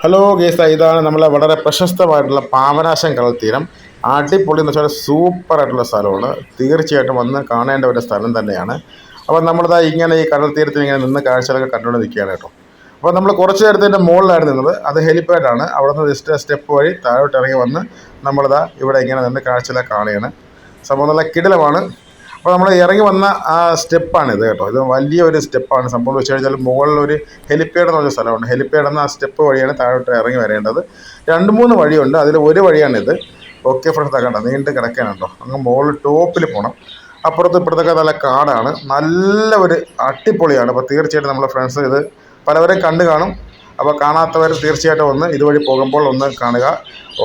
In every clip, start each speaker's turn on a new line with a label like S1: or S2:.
S1: Hello guys ഇതാണ് നമ്മളെ വളരെ പ്രശസ്തമായിട്ടുള്ള പാവനാശം കടൽത്തീരം അടിപൊളി എന്ന് വെച്ചാൽ സൂപ്പർ ആയിട്ടുള്ള സ്ഥലമാണ്. തീർച്ചയായിട്ടും വന്ന് കാണേണ്ട ഒരു സ്ഥലം തന്നെയാണ്. അപ്പോൾ നമ്മളിതാ ഇങ്ങനെ ഈ കടൽ തീരത്തിൽ ഇങ്ങനെ നിന്ന് കാഴ്ചകളൊക്കെ കണ്ടുകൊണ്ട് നിൽക്കുകയാണ് കേട്ടോ. അപ്പോൾ നമ്മൾ കുറച്ച് നേരത്തിന്റെ മുകളിലായിരുന്നു നിന്നത്. അത് ഹെലിപ്പാഡാണ് അവിടെ നിന്ന് ജസ്റ്റ് സ്റ്റെപ്പ് വഴി താഴോട്ട് ഇറങ്ങി വന്ന് നമ്മളിതാ ഇവിടെ ഇങ്ങനെ നിന്ന് കാഴ്ചകളൊക്കെ കാണുകയാണ്. സംഭവം നല്ല കിടിലമാണ്. അപ്പോൾ നമ്മൾ ഇറങ്ങി വന്ന ആ സ്റ്റെപ്പാണ് ഇത് കേട്ടോ. ഇത് വലിയൊരു സ്റ്റെപ്പാണ്. സംഭവം വെച്ച് കഴിഞ്ഞാൽ മുകളിൽ ഒരു ഹെലിപ്പാഡ് എന്ന് പറഞ്ഞ സ്ഥലമുണ്ട്. ഹെലിപ്പാഡ് എന്ന ആ സ്റ്റെപ്പ് വഴിയാണ് താഴോട്ട് ഇറങ്ങി വരേണ്ടത്. രണ്ട് മൂന്ന് വഴിയുണ്ട്. അതിൽ ഒരു വഴിയാണിത്. ഓക്കെ ഫ്രണ്ട്സ് കണ്ടോ. നീണ്ട് കിടക്കാണ് കേട്ടോ. അങ്ങ് മുകളിൽ ടോപ്പിൽ പോകണം അപ്പുറത്ത് ഇപ്പുറത്തൊക്കെ നല്ല കാടാണ്. നല്ല ഒരു അടിപൊളിയാണ്. അപ്പോൾ തീർച്ചയായിട്ടും നമ്മളെ ഫ്രണ്ട്സ് ഇത് പലവരെയും കണ്ടു കാണും. അപ്പോൾ കാണാത്തവർ തീർച്ചയായിട്ടും ഒന്ന് ഇതുവഴി പോകുമ്പോൾ ഒന്ന് കാണുക.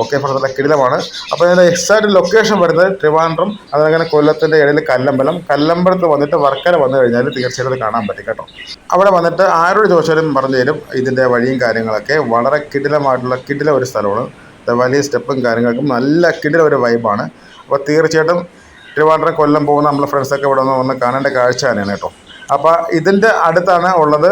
S1: ഓക്കെ ഫ്രണ്ട്സ് നല്ല കിടിലമാണ് അപ്പോൾ ഇതിന്റെ എക്സാക്റ്റ് ലൊക്കേഷൻ വരുന്നത് ട്രിവാൻഡ്രം അതങ്ങനെ കൊല്ലത്തിന്റെ ഇടയിൽ കല്ലമ്പലം. കല്ലമ്പലത്ത് വന്നിട്ട് വർക്കല വന്നു കഴിഞ്ഞാൽ തീർച്ചയായിട്ടും കാണാൻ പറ്റും കേട്ടോ. അവിടെ വന്നിട്ട് ആരോട് ചോദിച്ചാലും പറഞ്ഞു തരും ഇതിന്റെ വഴിയും കാര്യങ്ങളൊക്കെ. വളരെ കിടിലമായിട്ടുള്ള കിടില ഒരു സ്ഥലമാണ്. വലിയ സ്റ്റെപ്പും കാര്യങ്ങൾക്കും നല്ല കിടില ഒരു വൈബാണ് അപ്പോൾ തീർച്ചയായിട്ടും ട്രിവാൻഡ്രം കൊല്ലം പോകുന്ന നമ്മളെ ഫ്രണ്ട്സൊക്കെ ഇവിടെ വന്ന് കാണേണ്ട കാഴ്ച തന്നെയാണ് കേട്ടോ. അപ്പോൾ ഇതിന്റെ അടുത്താണ് ഉള്ളത്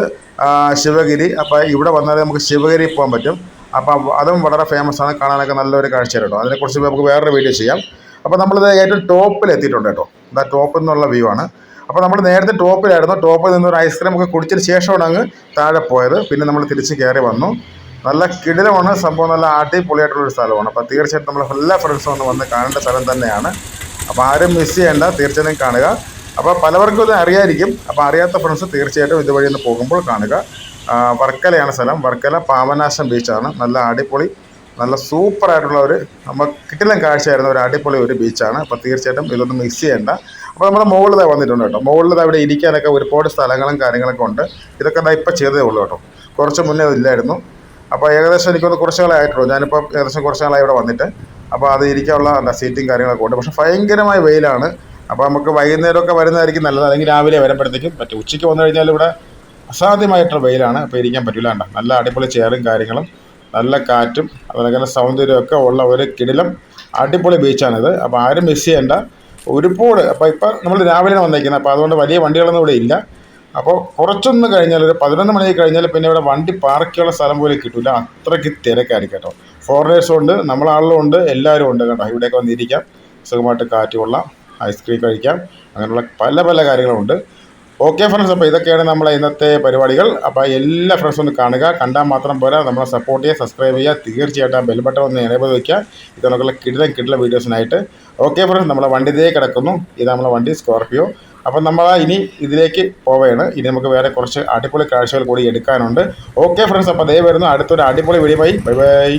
S1: ശിവഗിരി. അപ്പോൾ ഇവിടെ വന്നാൽ നമുക്ക് ശിവഗിരി പോകാൻ പറ്റും. അപ്പോൾ അതും വളരെ ഫേമസ് ആണ് കാണാനൊക്കെ നല്ലൊരു കാഴ്ച കേട്ടോ അതിനെക്കുറിച്ച് നമുക്ക് വേറൊരു വീഡിയോ ചെയ്യാം. അപ്പോൾ നമ്മളിത് ഏറ്റവും ടോപ്പിൽ എത്തിയിട്ടുണ്ട് കേട്ടോ. ഇതാ ടോപ്പിൽ നിന്നുള്ള വ്യൂ ആണ്. അപ്പോൾ നമ്മൾ നേരത്തെ ടോപ്പിലായിരുന്നു. ടോപ്പിൽ നിന്ന് ഒരു ഐസ്ക്രീം ഒക്കെ കുടിച്ചതിന് ശേഷമാണ് അങ്ങ് താഴെ പോയത്. പിന്നെ നമ്മൾ തിരിച്ച് കയറി വന്നു. നല്ല കിടിലമാണ്. സംഭവം നല്ല അടിപൊളിയായിട്ടുള്ളൊരു സ്ഥലമാണ്. അപ്പോൾ തീർച്ചയായിട്ടും നമ്മൾ എല്ലാ ഫ്രണ്ട്സും ഒന്ന് വന്ന് കാണേണ്ട സ്ഥലം തന്നെയാണ്. അപ്പോൾ ആരും മിസ് ചെയ്യേണ്ട. തീർച്ചയായും കാണുക. അപ്പോൾ പലവർക്കും ഇത് അറിയായിരിക്കും. അപ്പോൾ അറിയാത്ത ഫ്രണ്ട്സ് തീർച്ചയായിട്ടും ഇതുവഴി ഒന്ന് പോകുമ്പോൾ കാണുക. വർക്കലയാണ് സ്ഥലം. വർക്കല പാവനാശം ബീച്ചാണ് നല്ല അടിപൊളി നല്ല സൂപ്പറായിട്ടുള്ള ഒരു നമ്മൾ കിട്ടില്ല കാഴ്ചയായിരുന്ന ഒരു അടിപൊളി ഒരു ബീച്ചാണ് അപ്പോൾ തീർച്ചയായിട്ടും ഇതൊന്നും മിസ് ചെയ്യേണ്ട. അപ്പോൾ നമ്മുടെ മുകളിൽ വന്നിട്ടുണ്ട് കേട്ടോ. മുകളിൽ അവിടെ ഇരിക്കാനൊക്കെ ഒരുപാട് സ്ഥലങ്ങളും കാര്യങ്ങളൊക്കെ ഉണ്ട്. ഇതൊക്കെ ഞാൻ ഇപ്പം ചെയ്തേ ഉള്ളൂ കേട്ടോ. കുറച്ച് മുന്നേ ഇല്ലായിരുന്നു. അപ്പോൾ ഏകദേശം എനിക്കൊന്ന് കുറച്ച് നാളായിട്ടുള്ളൂ. ഞാനിപ്പോൾ ഏകദേശം കുറച്ച് നാളായി ഇവിടെ വന്നിട്ട്. അപ്പോൾ അത് ഇരിക്കാനുള്ള എന്താ സീറ്റും കാര്യങ്ങളൊക്കെ ഉണ്ട്. പക്ഷേ ഭയങ്കരമായ വെയിലാണ്. അപ്പോൾ നമുക്ക് വൈകുന്നേരമൊക്കെ വരുന്നതായിരിക്കും നല്ലത്. അല്ലെങ്കിൽ രാവിലെ വരുമ്പോഴത്തേക്കും പറ്റും ഉച്ചയ്ക്ക് വന്നു കഴിഞ്ഞാൽ ഇവിടെ അസാധ്യമായിട്ടുള്ള വെയിലാണ്. അപ്പോൾ ഇരിക്കാൻ പറ്റില്ല കണ്ട. നല്ല അടിപൊളി ചെയറും കാര്യങ്ങളും നല്ല കാറ്റും അതുപോലെ സൗന്ദര്യമൊക്കെ ഉള്ള ഒരു കിടിലം അടിപൊളി ബീച്ചാണിത് അപ്പോൾ ആരും മിസ് ചെയ്യേണ്ട. ഒരുപാട്. അപ്പോൾ ഇപ്പം നമ്മൾ രാവിലെ വന്നേക്കുന്നത്. അപ്പോൾ അതുകൊണ്ട് വലിയ വണ്ടികളൊന്നും ഇവിടെ ഇല്ല. അപ്പോൾ കുറച്ചൊന്ന് കഴിഞ്ഞാൽ ഒരു പതിനൊന്ന് മണി കഴിഞ്ഞാൽ പിന്നെ ഇവിടെ വണ്ടി പാർക്ക് ചെയ്യാനുള്ള സ്ഥലം പോലും കിട്ടില്ല അത്രയ്ക്ക് തിരക്കായിരിക്കും കേട്ടോ. ഫോറിനേഴ്സും ഉണ്ട് നമ്മളാളും ഉണ്ട് എല്ലാവരും ഉണ്ട് കേട്ടോ. ഇവിടെയൊക്കെ വന്നിരിക്കാം. സുഖമായിട്ട് കാറ്റ് ഐസ്ക്രീം കഴിക്കാം. അങ്ങനെയുള്ള പല പല കാര്യങ്ങളുണ്ട്. ഓക്കെ ഫ്രണ്ട്സ് അപ്പോൾ ഇതൊക്കെയാണ് നമ്മളെ ഇന്നത്തെ പരിപാടികൾ. അപ്പോൾ എല്ലാ ഫ്രണ്ട്സും ഒന്ന് കാണുക. കണ്ടാൽ മാത്രം പോരാ. നമ്മളെ സപ്പോർട്ട് ചെയ്യുക സബ്സ്ക്രൈബ് ചെയ്യുക. തീർച്ചയായിട്ടും ആ ബെൽ ബട്ടൺ ഒന്ന് എനേബിൾ വയ്ക്കുക നമുക്കുള്ള കിടിലം കിടിലം വീഡിയോസിനായിട്ട് ഓക്കെ ഫ്രണ്ട്സ് നമ്മളെ വണ്ടി ഇതേ കിടക്കുന്നു. ഇത് നമ്മളെ വണ്ടി സ്കോർപ്പിയോ അപ്പം നമ്മൾ ഇനി ഇതിലേക്ക് പോവുകയാണ്. ഇനി നമുക്ക് വേറെ കുറച്ച് അടിപൊളി കാഴ്ചകൾ കൂടി എടുക്കാനുണ്ട്. ഓക്കെ ഫ്രണ്ട്സ് അപ്പോൾ ദേ വരുന്നു. അടുത്തൊരു അടിപൊളി വീഡിയോ ബൈ ബൈ